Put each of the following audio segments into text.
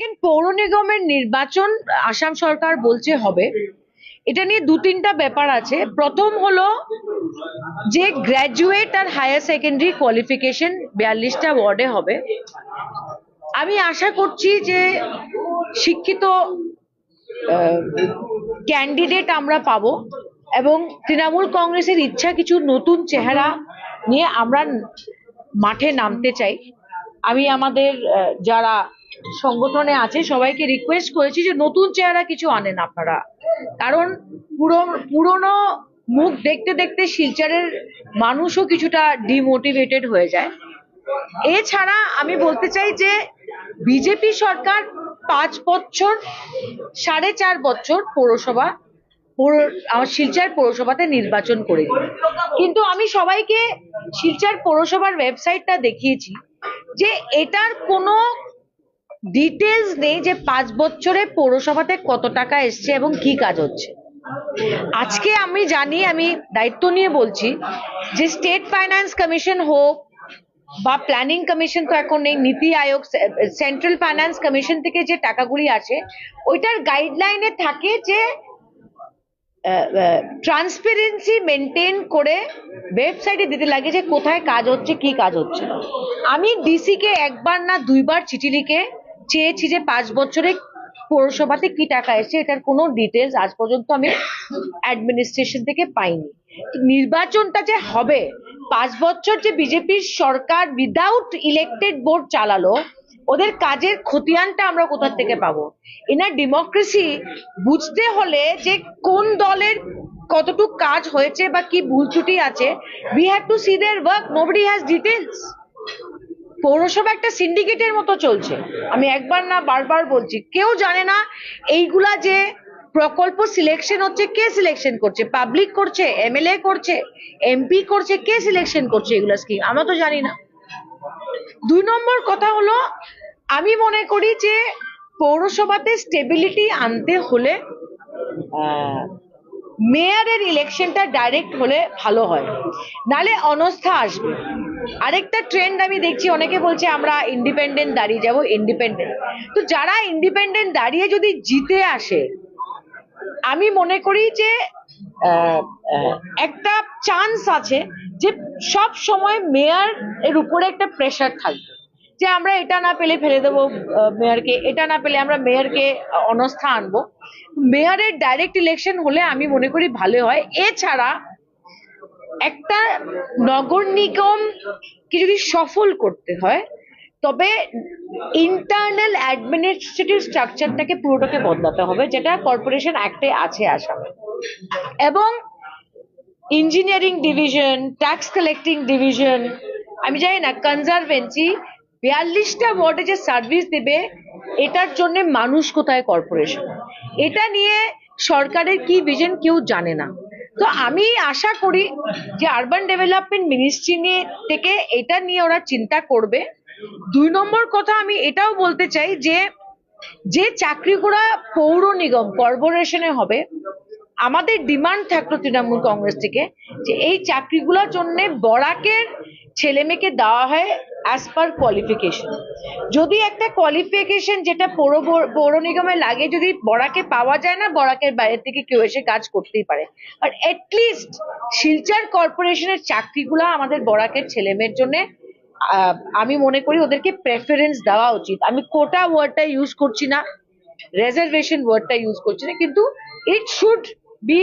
দেখেন পৌর নিগমের নির্বাচন আসাম সরকার বলছে হবে। এটা নিয়ে দু তিনটা ব্যাপার আছে। প্রথম হলো যে গ্র্যাজুয়েট আর হায়ার সেকেন্ডারি কোয়ালিফিকেশন বিয়াল্লিশটা ওয়ার্ডে হবে। আমি আশা করছি যে শিক্ষিত ক্যান্ডিডেট আমরা পাবো এবং তৃণমূল কংগ্রেসের ইচ্ছা কিছু নতুন চেহারা নিয়ে আমরা মাঠে নামতে চাই। আমি আমাদের যারা সংগঠনে আছে, সবাইকে রিকোয়েস্ট করেছি যে নতুন চেহারা কিছু আনেন আপনারা। কারণ পুরনো মুখ দেখতে দেখতে শিলচরের মানুষও কিছুটা ডিমোটিভেটেড হয়ে যায়। এছাড়া আমি বলতে চাই যে বিজেপি সরকার পাঁচ বছর, সাড়ে চার বছর পৌরসভা, পৌর আমার শিলচর পৌরসভাতে নির্বাচন করে কিন্তু আমি সবাইকে শিলচর পৌরসভার ওয়েবসাইটটা দেখিয়েছি যে এটার কোনো ডিটেলস নেই যে পাঁচ বছরে পৌরসভাতে কত টাকা এসছে এবং কি কাজ হচ্ছে। আজকে আমি জানি, আমি দায়িত্ব নিয়ে বলছি যে স্টেট ফাইন্যান্স কমিশন হোক বা প্ল্যানিং কমিশন তো এখন নেই, নীতি আয়োগ সেন্ট্রাল ফাইন্যান্স কমিশন থেকে যে টাকাগুলি আসে, ওইটার গাইডলাইনে থাকে যে ট্রান্সপারেন্সি মেনটেন করে ওয়েবসাইটে দিতে লাগে যে কোথায় কাজ হচ্ছে, কি কাজ হচ্ছে। আমি ডিসিকে একবার না দুইবার চিঠি লিখে চেয়েছি যে পাঁচ বছরে পৌরসভাতে কি টাকা এসেছে, এটার কোনো ডিটেলস আজ পর্যন্ত আমি অ্যাডমিনিস্ট্রেশন থেকে পাইনি। নির্বাচনটা যে হবে, পাঁচ বছর যে বিজেপির সরকার উইদাউট ইলেক্টেড বোর্ড চালালো, ওদের কাজের খতিয়ানটা আমরা কোথা থেকে পাবো? এনার ডেমোক্রেসি বুঝতে হলে যে কোন দলের কতটুকু কাজ হয়েছে বা কি ভুল আছে we have to see their work nobody has details পৌরসভা একটা সিন্ডিকেটের মতো চলছে। আমি একবার না বারবার বলছি কেউ জানে না এইগুলা যে প্রকল্প সিলেকশন হচ্ছে কে সিলেকশন করছে? পাবলিক করছে এমএলএ করছে এমপি করছে কে সিলেকশন করছে এগুলা স্কিম আমরা তো জানি না। দুই নম্বর কথা হলো আমি মনে করি যে পৌরসভাতে স্টেবিলিটি আনতে হলে আহ, মেয়রের ইলেকশনটা ডাইরেক্ট হলে ভালো হয়। নালে অনস্থা আসবে। আরেকটা ট্রেন্ড আমি দেখছি, অনেকে বলছে আমরা ইন্ডিপেন্ডেন্ট দাঁড়িয়ে যাব ইন্ডিপেন্ডেন্ট তো যারা ইন্ডিপেন্ডেন্ট দাঁড়িয়ে যদি জিতে আসে, আমি মনে করি যে একটা চান্স আছে যে সব সময় মেয়র এর উপরে একটা প্রেশার থাকবে। যে আমরা এটা না পেলে ফেলে দেবো মেয়রকে, এটা না পেলে আমরা মেয়রকে অনস্থা আনব। মেয়রের ডাইরেক্ট ইলেকশন হলে আমি মনে করি ভালো হয়। এছাড়া একটা নগর নিগম কে যদি সফল করতে হয়, তবে ইন্টারনাল অ্যাডমিনিস্ট্রেটিভ স্ট্রাকচারটাকে পুরোটাকে বদলাতে হবে, যেটা কর্পোরেশন অ্যাক্টে আছে আসামে। এবং engineering division tax collecting division আমি জানি না কনজারভেন্সি বিয়াল্লিশটা ওয়ার্ডে যে সার্ভিস দেবে, এটার জন্য মানুষ কোথায় কর্পোরেশন এটা নিয়ে সরকারের কি ভিশন কেউ জানে না। তো আমি আশা করি যে আরবান ডেভেলপমেন্ট মিনিস্ট্রি নিয়ে থেকে এটা নিয়ে ওরা চিন্তা করবে। দুই নম্বর কথা আমি এটাও বলতে চাই যে যে চাকরিগুলা পৌর নিগম কর্পোরেশনে হবে, আমাদের ডিমান্ড থাকল তৃণমূল কংগ্রেস থেকে যে এই চাকরিগুলোর জন্য বরাকের ছেলে মেয়েকে দেওয়া হয় অ্যাজ পার কোয়ালিফিকেশন যদি একটা কোয়ালিফিকেশন যেটা পৌর পৌর নিগমে লাগে, যদি বরাকে পাওয়া যায় না, বরাকের বাইরে থেকে কেউ এসে কাজ করতেই পারে। বাট লিস্ট শিলচর কর্পোরেশনের চাকরিগুলো আমাদের বরাকের ছেলেমেয়ের জন্য আমি মনে করি ওদেরকে প্রেফারেন্স দেওয়া উচিত। আমি কোটা ওয়ার্ডটা ইউজ করছি না রেজার্ভেশন ওয়ার্ডটা ইউজ করছি না, কিন্তু it should be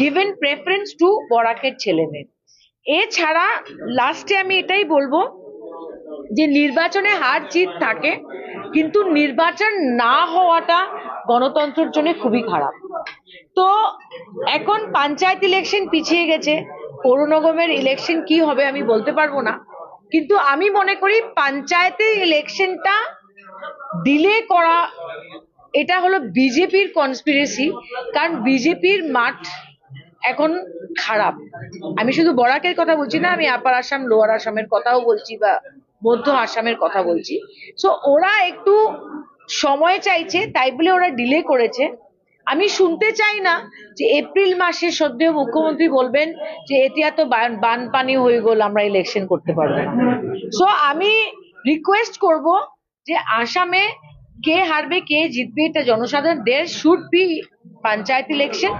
given preference to বরাকের ছেলে মেয়ে এছাড়া লাস্টে আমি এটাই বলব যে নির্বাচনে হার জিত থাকে, কিন্তু নির্বাচন না হওয়াটা গণতন্ত্রের জন্য খুবই খারাপ। তো এখন পঞ্চায়েত ইলেকশন পিছিয়ে গেছে পৌর নিগমের ইলেকশন কি হবে আমি বলতে পারব না। কিন্তু আমি মনে করি পঞ্চায়েতের ইলেকশনটা ডিলে করা, এটা হলো বিজেপির কনস্পিরেসি কারণ বিজেপির মাঠ এখন খারাপ। আমি শুধু বরাকের কথা বলছি না, আমি আপার আসাম, লোয়ার আসামের কথাও বলছি বা মধ্য আসামের কথা বলছি। সো ওরা একটু সময় চাইছে, তাই বলে ওরা ডিলে করেছে। আমি শুনতে চাই না যে এপ্রিল মাসে সদ্য মুখ্যমন্ত্রী বলবেন যে এতিয়া তো বান- বানপানি হয়ে গেল, আমরা ইলেকশন করতে পারব না। সো আমি রিকোয়েস্ট করব যে আসামে কে হারবে, কে জিতবে, এটা জনসাধারণ দের শুড বি পঞ্চায়েত ইলেকশন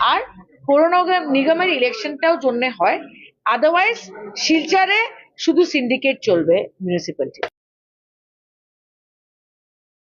আর পৌর নিগমের ইলেকশনটাও জন্য হয়। আদারওয়াইজ শিলচরে শুধু সিন্ডিকেট চলবে মিউনিসিপ্যালিটি